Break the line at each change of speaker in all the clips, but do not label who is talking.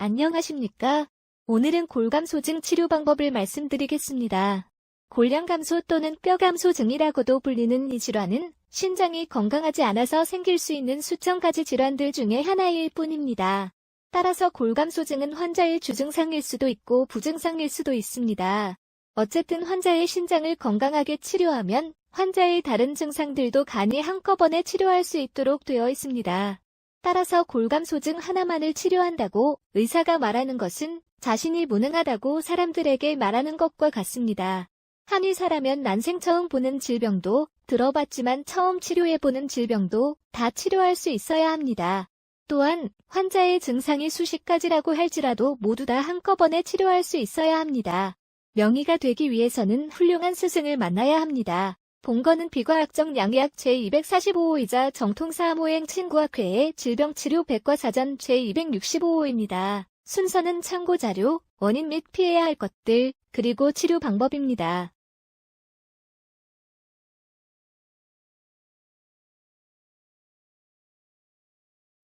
안녕하십니까? 오늘은 골감 소증 치료 방법을 말씀드리겠습니다. 골량 감소 또는 뼈 감소증이라고도 불리는 이 질환은 신장이 건강하지 않아서 생길 수 있는 수천 가지 질환들 중에 하나일 뿐입니다. 따라서 골감소증은 환자의 주증상일 수도 있고 부증상일 수도 있습니다. 어쨌든 환자의 신장을 건강하게 치료하면 환자의 다른 증상들도 간이 한꺼번에 치료할 수 있도록 되어 있습니다. 따라서 골감소증 하나만을 치료한다고 의사가 말하는 것은 자신이 무능하다고 사람들에게 말하는 것과 같습니다. 한의사라면 난생 처음 보는 질병도 들어봤지만 처음 치료해보는 질병도 다 치료할 수 있어야 합니다. 또한 환자의 증상이 수십 가지라고 할지라도 모두 다 한꺼번에 치료할 수 있어야 합니다. 명의가 되기 위해서는 훌륭한 스승을 만나야 합니다. 본거는 비과학적 양의학 제245호이자 정통사암호행 친구학회의 질병치료 백과사전 제265호입니다. 순서는 참고자료, 원인 및 피해야 할 것들, 그리고 치료 방법입니다.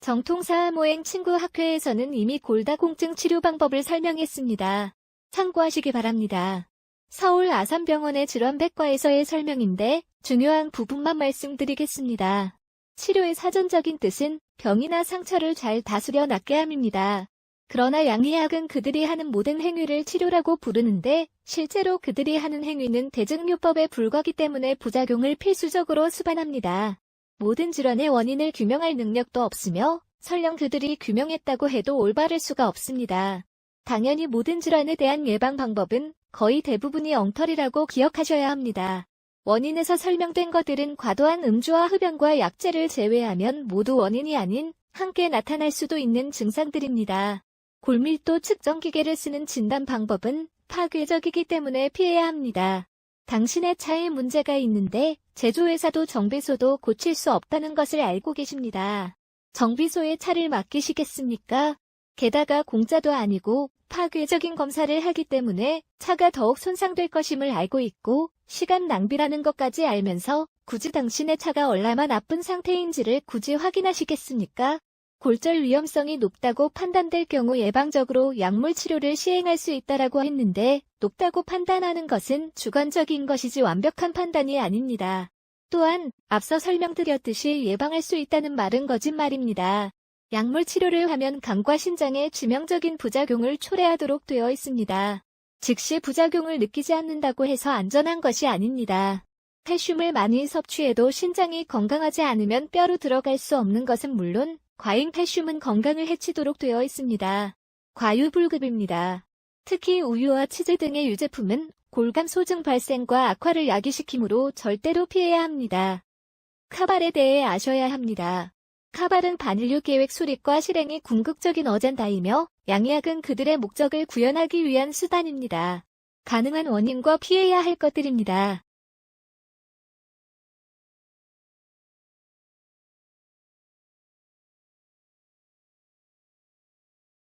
정통사암호행 친구학회에서는 이미 골다공증 치료 방법을 설명했습니다. 참고하시기 바랍니다. 서울 아산병원의 질환백과에서의 설명인데 중요한 부분만 말씀드리겠습니다. 치료의 사전적인 뜻은 병이나 상처를 잘 다스려 낫게 함입니다. 그러나 양의학은 그들이 하는 모든 행위를 치료라고 부르는데 실제로 그들이 하는 행위는 대증요법에 불과하기 때문에 부작용을 필수적으로 수반합니다. 모든 질환의 원인을 규명할 능력도 없으며 설령 그들이 규명했다고 해도 올바를 수가 없습니다. 당연히 모든 질환에 대한 예방 방법은 거의 대부분이 엉터리라고 기억하셔야 합니다. 원인에서 설명된 것들은 과도한 음주와 흡연과 약제를 제외하면 모두 원인이 아닌 함께 나타날 수도 있는 증상들입니다. 골밀도 측정 기계를 쓰는 진단 방법은 파괴적이기 때문에 피해야 합니다. 당신의 차에 문제가 있는데 제조회사도 정비소도 고칠 수 없다는 것을 알고 계십니다. 정비소에 차를 맡기시겠습니까? 게다가 공짜도 아니고 파괴적인 검사를 하기 때문에 차가 더욱 손상될 것임을 알고 있고 시간 낭비라는 것까지 알면서 굳이 당신의 차가 얼마나 나쁜 상태인지를 굳이 확인하시겠습니까? 골절 위험성이 높다고 판단될 경우 예방적으로 약물 치료를 시행할 수 있다라고 했는데 높다고 판단하는 것은 주관적인 것이지 완벽한 판단이 아닙니다. 또한 앞서 설명드렸듯이 예방할 수 있다는 말은 거짓말입니다. 약물 치료를 하면 간과 신장에致命적인 부작용을 초래하도록 되어 있습니다. 즉시 부작용을 느끼지 않는다고 해서 안전한 것이 아닙니다. 칼슘을 많이 섭취해도 신장이 건강하지 않으면 뼈로 들어갈 수 없는 것은 물론 과잉 칼슘은 건강을 해치도록 되어 있습니다. 과유불급입니다. 특히 우유와 치즈 등의 유제품은 골감 소증 발생과 악화를 야기시키므로 절대로 피해야 합니다. 카발에 대해 아셔야 합니다. 카발은 반인류 계획 수립과 실행이 궁극적인 어젠다이며 양의학은 그들의 목적을 구현하기 위한 수단입니다. 가능한 원인과 피해야 할 것들입니다.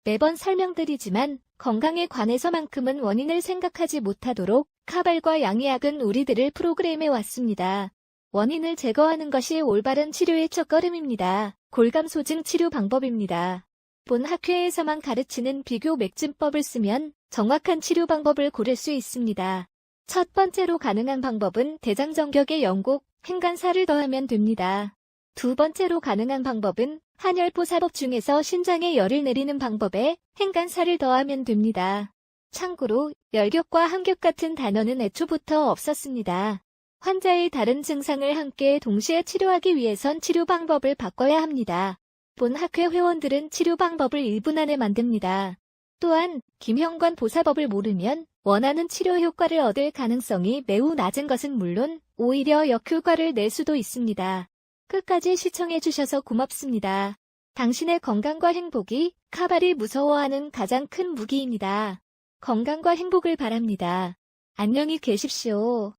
매번 설명드리지만 건강에 관해서만큼은 원인을 생각하지 못하도록 카발과 양의학은 우리들을 프로그램해 왔습니다. 원인을 제거하는 것이 올바른 치료의 첫걸음입니다. 골감 소증 치료 방법입니다. 본 학회에서만 가르치는 비교 맥진법을 쓰면 정확한 치료 방법을 고를 수 있습니다. 첫 번째로 가능한 방법은 대장정격의 영곡, 행간사를 더하면 됩니다. 두 번째로 가능한 방법은 한열포사법 중에서 신장에 열을 내리는 방법에 행간사를 더하면 됩니다. 참고로 열격과 함격 같은 단어는 애초부터 없었습니다. 환자의 다른 증상을 함께 동시에 치료하기 위해선 치료 방법을 바꿔야 합니다. 본 학회 회원들은 치료 방법을 1분 안에 만듭니다. 또한 김형관 보사법을 모르면 원하는 치료 효과를 얻을 가능성이 매우 낮은 것은 물론 오히려 역효과를 낼 수도 있습니다. 끝까지 시청해주셔서 고맙습니다. 당신의 건강과 행복이 카발이 무서워하는 가장 큰 무기입니다. 건강과 행복을 바랍니다. 안녕히 계십시오.